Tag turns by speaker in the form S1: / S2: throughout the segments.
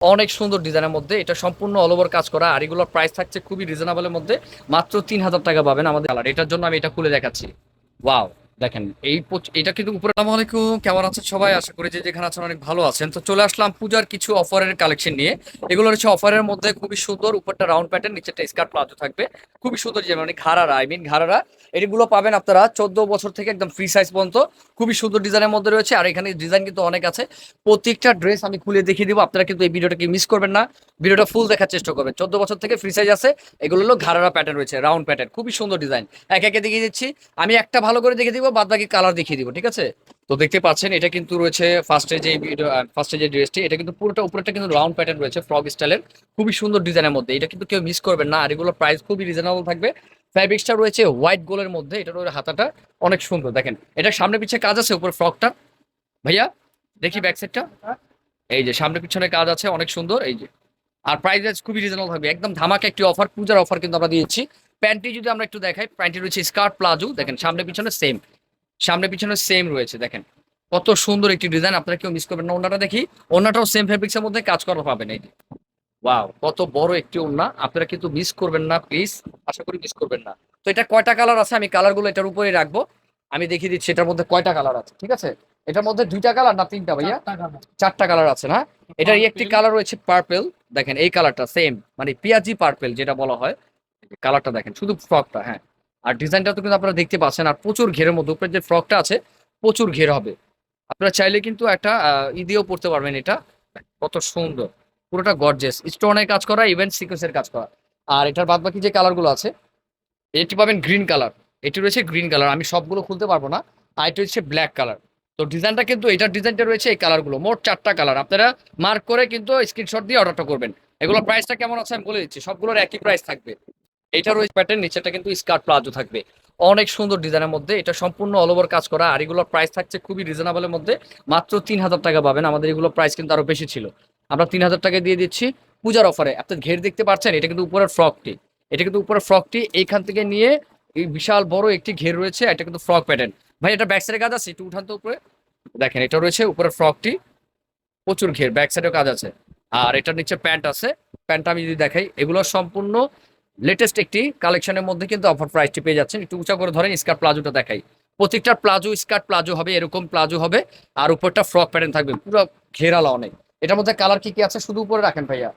S1: অনেক সুন্দর ডিজাইনের মধ্যে। এটা সম্পূর্ণ অল ওভার কাজ করা। আর এগুলোর প্রাইস থাকছে খুবই রিজনেবলের মধ্যে। মাত্র তিন হাজার টাকা পাবেন আমাদের কালার এটার জন্য আমি এটা খুলে দেখাচ্ছি। ওয়াও দেখেন, এই এটা কিন্তু উপরে, আসসালামু আলাইকুম, কেমন আছেন সবাই? আশা করি যে যেখানে আছেন অনেক ভালো আছেন। তো চলে আসলাম পূজার কিছু অফারের কালেকশন নিয়ে। এগুলো হচ্ছে অফারের মধ্যে খুবই সুন্দর উপরটা রাউন্ড প্যাটার্ন নিচেটা স্কার্ট প্লাজো থাকবে। খুবই সুন্দর যে মানে ঘাড়ারা আই মিন ঘাড়ারা। এগুলো পাবেন আপনারা চোদ্দ বছর থেকে একদম ফ্রি সাইজ পর্যন্ত। খুবই সুন্দর ডিজাইনের মধ্যে রয়েছে। আর এখানে ডিজাইন কিন্তু অনেক আছে। প্রত্যেকটা ড্রেস আমি খুলে দেখিয়ে দিব। আপনারা কিন্তু এই ভিডিওটাকে মিস করবেন না। ভিডিওটা ফুল দেখার চেষ্টা করবেন। চোদ্দ বছর থেকে ফ্রি সাইজ আছে, এগুলো হলো ঘাড়ারা প্যাটার্ন রয়েছে রাউন্ড প্যাটার্ন খুবই সুন্দর ডিজাইন এক একে দেখিয়ে দিচ্ছি। আমি একটা ভালো করে দেখিয়ে দিব, বাদ বাকি কালার দেখিয়ে দিব, ঠিক আছে? তো দেখতে পাচ্ছেন, এটা কিন্তু রয়েছে ফার্স্টে যে ফার্স্টে যে ড্রেসটি এটা কিন্তু পুরোটা উপরেটা কিন্তু রাউন্ড প্যাটার্ন রয়েছে ফ্রক স্টাইলের খুবই সুন্দর ডিজাইনের মধ্যে। এটা কিন্তু কেউ মিস করবেন না, আর এগুলো প্রাইস খুবই রিজনেবল থাকবে। ফ্যাব্রিক্সটা রয়েছে হোয়াইট গোলের মধ্যে, এটা রয়েছে হাতাটা অনেক সুন্দর, দেখেন। এটা সামনে পিছে কাজ আছে, উপরে ফ্রকটা ভাইয়া, দেখি ব্যাক এই যে, সামনে পিছনে কাজ আছে, অনেক সুন্দর। এই যে আর প্রাইস খুবই রিজনেবল থাকবে। একদম ধামাকা একটি অফার পূজার অফার কিন্তু আমরা দিয়েছি। প্যান্টটি যদি আমরা একটু দেখাই প্যান্টটি রয়েছে স্কার্ট প্লাজো দেখেন সামনে পিছনে সেম সামনে পিছনে সেম রয়েছে, দেখেন। কত সুন্দর একটি ডিজাইন আপনারা কেউ মিস করবেন না। ওনাটা দেখি ওনাটাও সেম ফেব্রিক্সের মধ্যে কাজ করা পাবেন, এই ওয়াও কত বড় একটি ওন্না আপনারা কিন্তু মিস করবেন না প্লিজ আশা করি মিস করবেন না। তো এটা কয়টা কালার আছে? আমি কালারগুলো এটার উপরেই রাখব। আমি দেখিয়ে দিচ্ছি, এটার মধ্যে কয়টা কালার আছে, ঠিক আছে? এটার মধ্যে দুইটা কালার না তিনটা ভাইয়া? চারটা কালার আছে না? এটার একটি কালার রয়েছে পার্পেল দেখেন এই কালারটা সেম মানে পিয়াজি পার্পেল যেটা বলা হয়। কালারটা দেখেন শুধু ফ্রকটা হ্যাঁ। আর ডিজাইনটা তো কিন্তু আপনারা দেখতে পাচ্ছেন আর প্রচুর ঘেরের মধ্যে উপরে যে ফ্রকটা আছে প্রচুর ঘের হবে। আপনারা চাইলে কিন্তু একটা ই দিয়েও পড়তে পারবেন এটা। কত সুন্দর। পুরোটা গর্জেস স্টোনের কাজ করা ইভেন্ট সিকোয়েন্সের কাজ করা। আর এটার বাদ বাকি যে কালারগুলো আছে এটি পাবেন গ্রিন কালার এটি রয়েছে গ্রিন কালার আমি সবগুলো খুলতে পারব না। আর এটি হচ্ছে ব্ল্যাক কালার তো ডিজাইনটা কিন্তু এটার ডিজাইনটা রয়েছে এই কালারগুলো মোট চারটা কালার আপনারা মার্ক করে কিন্তু স্ক্রিনশট দিয়ে অর্ডারটা করবেন। এগুলো প্রাইসটা কেমন আছে আমি বলে দিচ্ছি, সবগুলোর একই প্রাইস থাকবে। এটা রয়েছে প্যাটার্ন নিচেটা কিন্তু স্কার্ট প্লাজো থাকবে। অনেক সুন্দর ডিজাইনের মধ্যে, এটা সম্পূর্ণ অল ওভার কাজ করা, আর এগুলোর প্রাইস থাকছে খুবই রিজনেবলের মধ্যে। মাত্র তিন হাজার টাকা পাবেন, আমাদের এগুলো প্রাইস কিন্তু আরও বেশি ছিল। আমরা তিন হাজার টাকা দিয়ে দিচ্ছি পূজার অফারে আপনি ঘের দেখতে পাচ্ছেন, এটা কিন্তু উপরের ফ্রকটি এটা কিন্তু উপরের ফ্রকটি এইখান থেকে নিয়ে এই বিশাল বড় একটি ঘের রয়েছে এটা কিন্তু ফ্রক প্যাটার্ন। ভাই এটা ব্যাক সাইডে কাজ আছে? একটু উঠান তো উপরে। দেখেন এটা রয়েছে উপরের ফ্রকটি। প্রচুর ঘের ব্যাক সাইডেও কাজ আছে। আর এটার নিচে প্যান্ট আছে। প্যান্টটা আমি যদি দেখাই এগুলো সম্পূর্ণ লেটেস্ট একটি কালেকশনের মধ্যে কিন্তু অফার প্রাইসটি পেয়ে যাচ্ছেন। একটু উঁচা করে ধরেন স্কার্ট প্লাজোটা দেখাই। প্রত্যেকটা প্লাজো স্কার্ট প্লাজো হবে এরকম প্লাজো হবে। আর উপরটা ফ্রক প্যাটার্ন থাকবে। পুরো ঘেরালা অনেক। এটার মধ্যে কালার কি কি আছে শুধু উপরে রাখেন ভাইয়া।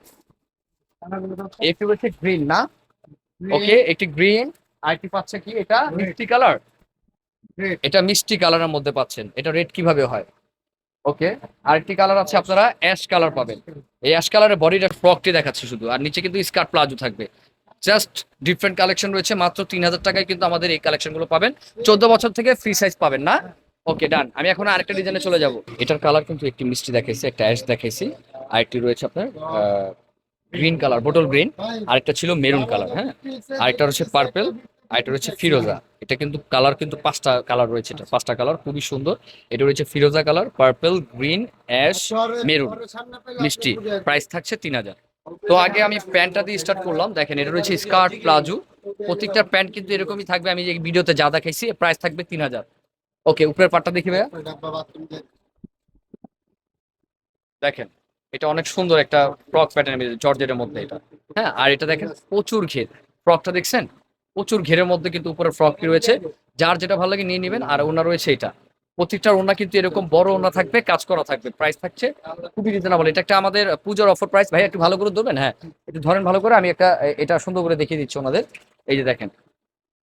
S1: একটি হচ্ছে গ্রিন না? ওকে একটি গ্রিন আরেকটি পাচ্ছে কি এটা? মিষ্টি কালার. এটা মিষ্টি কালারের মধ্যে পাচ্ছেন। এটা রেড কীভাবে হয়? ওকে আরেকটি কালার আছে আপনারা অ্যাশ কালার পাবেন। এই অ্যাশ কালারের বডিটা ফ্রকটি দেখাচ্ছে শুধু আর নিচে কিন্তু স্কার্ট প্লাজো থাকবে। জাস্ট ডিফারেন্ট কালেকশন রয়েছে মাত্র তিন হাজার টাকায় কিন্তু আমাদের এই কালেকশনগুলো পাবেন। চোদ্দ বছর থেকে ফ্রি সাইজ পাবেন না। ওকে ডান। আমি এখন আরেকটা ডিজাইনে চলে যাব। এটার কালার কিন্তু একটি মিষ্টি দেখাইছি একটা অ্যাশ দেখাইছি। আরেকটি রয়েছে আপনার গ্রিন কালার বোটল গ্রিন। আরেকটা ছিল মেরুন কালার হ্যাঁ? আরেকটা হচ্ছে পার্পেল। আরেকটা রয়েছে ফিরোজা। এটা কিন্তু কালার কিন্তু পাঁচটা কালার রয়েছে এটা পাঁচটা কালার খুবই সুন্দর। এটা রয়েছে ফিরোজা colour purple green ash maroon মিষ্টি। প্রাইস থাকছে তিন হাজার। তো আগে আমি প্যান্টটা দিয়ে স্টার্ট করলাম। দেখেন এটা রয়েছে স্কার্ট প্লাজো। প্রত্যেকটা প্যান্ট কিন্তু এরকমই থাকবে। আমি যে ভিডিওতে যা দেখাইছি প্রাইস থাকবে তিন হাজার। ওকে উপরের পাটটা দেখি ভাইয়া। দেখেন এটা অনেক সুন্দর একটা ফ্রক প্যাটার্ন জর্জেটের মধ্যে এটা। হ্যাঁ আর এটা দেখেন প্রচুর ঘের। ফ্রকটা দেখছেন? প্রচুর ঘেরের মধ্যে কিন্তু উপরে ফ্রকটি রয়েছে। যার যেটা ভালো লাগে নিয়ে নেবেন আর ওনা রয়েছে এটা। প্রত্যেকটার ওনা কিন্তু এরকম বড় ওনা থাকবে কাজ করা থাকবে প্রাইস থাকছে। খুবই রিজনেবল এটা একটা আমাদের পূজার অফার প্রাইস ভাই একটু ভালো করে ধরবেন? হ্যাঁ একটু ধরেন ভালো করে। আমি একটা এটা সুন্দর করে দেখিয়ে দিচ্ছি ওনাদের। এই যে দেখেন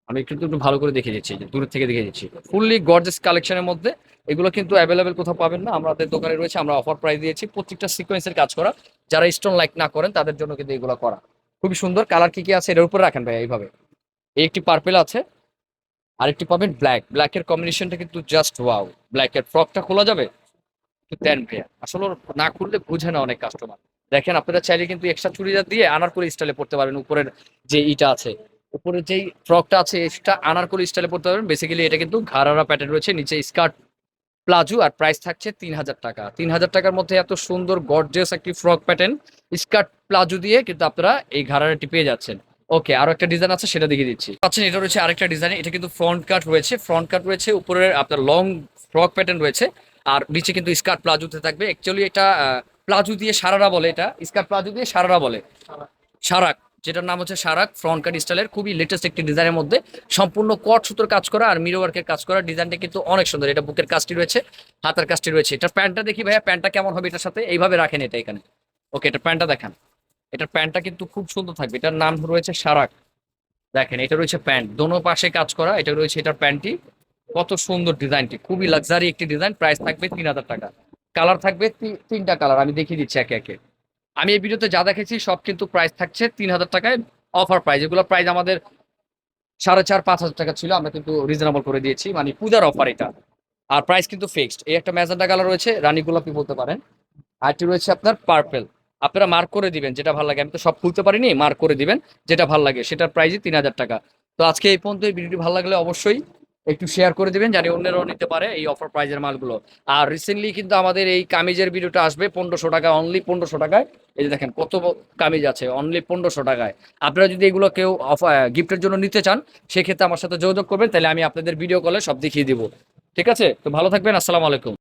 S1: আমি একটু একটু ভালো করে দেখে দিচ্ছি এই যে দূর থেকে দেখে দিচ্ছি। ফুললি গর্জেস কালেকশনের মধ্যে। এগুলো কিন্তু অ্যাভেলেবেল কোথাও পাবেন না। আমাদের দোকানে রয়েছে আমরা অফার প্রাইস দিয়েছি। প্রত্যেকটা সিকোয়েন্সের কাজ করা। যারা স্টোন লাইক না করেন তাদের জন্য কিন্তু এগুলো করা। খুবই সুন্দর। কালার কি কি আছে? এটার উপর রাখেন ভাই এইভাবে। এই একটি পার্পেল আছে, আরেকটি পাবেন ব্ল্যাক ব্ল্যাকের কম্বিনেশনটা কিন্তু জাস্ট ওয়াও ব্ল্যাকের ফ্রকটা খোলা যাবে, একটু দেন আসলে না খুললে বুঝে না অনেক কাস্টমার দেখেন, আপনারা চাইলে কিন্তু এক্সট্রা চুড়িদার দিয়ে আনারকলি স্টাইলে পড়তে পারবেন, উপরের যে ইটা আছে। উপরের যেই ফ্রকটা আছে এটা আনারকলি স্টাইলে পড়তে পারবেন। বেসিক্যালি এটা কিন্তু ঘাড়ারা প্যাটার্ন রয়েছে, নিচে স্কার্ট প্লাজো আর প্রাইস থাকছে তিন হাজার টাকা। তিন হাজার টাকার মধ্যে এত সুন্দর গর্জিয়াস একটি ফ্রক প্যাটার্ন স্কার্ট প্লাজো দিয়ে কিন্তু আপনারা এই ঘাড়ারাটি পেয়ে যাচ্ছেন। ওকে আরও একটা ডিজাইন আছে, সেটা দেখিয়ে দিচ্ছি। পাচ্ছেন, এটা রয়েছে আরেকটা ডিজাইন এটা কিন্তু ফ্রন্ট কাট রয়েছে। ফ্রন্ট কাট রয়েছে উপরে আপনার লং ফ্রক প্যাটার্ন রয়েছে। আর নিচে কিন্তু স্কার্ট প্লাজোতে থাকবে। অ্যাকচুয়ালি এটা প্লাজো দিয়ে সারারা বলে এটা। স্কার্ট প্লাজো দিয়ে সারারা বলে। সারাক, যেটার নাম হচ্ছে সারাক ফ্রন্ট কাট স্টাইলের খুবই লেটেস্ট একটি ডিজাইনের মধ্যে। সম্পূর্ণ কট সুতোর কাজ করা আর মিরো ওয়ার্কের কাজ করা। ডিজাইনটা কিন্তু অনেক সুন্দর। এটা বুকের কাজটি রয়েছে, হাতের কাজটি রয়েছে। এটার প্যান্টটা দেখি ভাইয়া, প্যান্টটা কেমন হবে এটার সাথে? এইভাবে রাখেন এটা এখানে। ওকে এটা প্যান্টটা দেখান। এটার প্যান্টটা কিন্তু খুব সুন্দর থাকবে। এটার নাম রয়েছে সারাক। দেখেন, এটা রয়েছে প্যান্ট। দোনো পাশে কাজ করা, এটা রয়েছে এটার প্যান্টটি। কত সুন্দর ডিজাইনটি, খুবই লাক্সারি একটি ডিজাইন। প্রাইস থাকবে তিন হাজার টাকা। কালার থাকবে তিনটা কালার, আমি দেখিয়ে দিচ্ছি একে একে। আমি এই ভিডিওতে যা দেখেছি, সব কিন্তু প্রাইস থাকছে তিন হাজার টাকায় অফার প্রাইস। এগুলো প্রাইস আমাদের সাড়ে চার, পাঁচ হাজার টাকা ছিল, আমরা কিন্তু রিজনেবল করে দিয়েছি। মানে পূজার অফার এটা। আর প্রাইস কিন্তু ফিক্সড এই একটা ম্যাজেন্টা কালার রয়েছে, রানী গোলাপি বলতে পারেন। আরটি রয়েছে আপনার পার্পেল আপনারা মার্ক করে দিবেন যেটা ভালো লাগে। আমি তো সব খুলতে পারিনি মার্ক করে দিবেন যেটা ভালো লাগে। সেটার প্রাইসই তিন হাজার টাকা। তো আজকে এই পর্যন্ত এই ভিডিওটি ভালো লাগলে অবশ্যই একটু শেয়ার করে দিবেন যাতে অন্যরাও নিতে পারে এই অফার প্রাইজের মালগুলো। আর রিসেন্টলি কিন্তু আমাদের এই কামিজের ভিডিওটা আসবে পনেরোশো টাকা অনলি পনেরোশো টাকায়। এই যে দেখেন কত কামিজ আছে অনলি পনেরোশো টাকায়। আপনারা যদি এগুলো কেউ অফার গিফটের জন্য নিতে চান, সেক্ষেত্রে আমার সাথে যোগাযোগ করবেন, তাহলে আমি আপনাদের ভিডিও কলে সব দেখিয়ে দিব। ঠিক আছে? তো ভালো থাকবেন, আসসালামু আলাইকুম।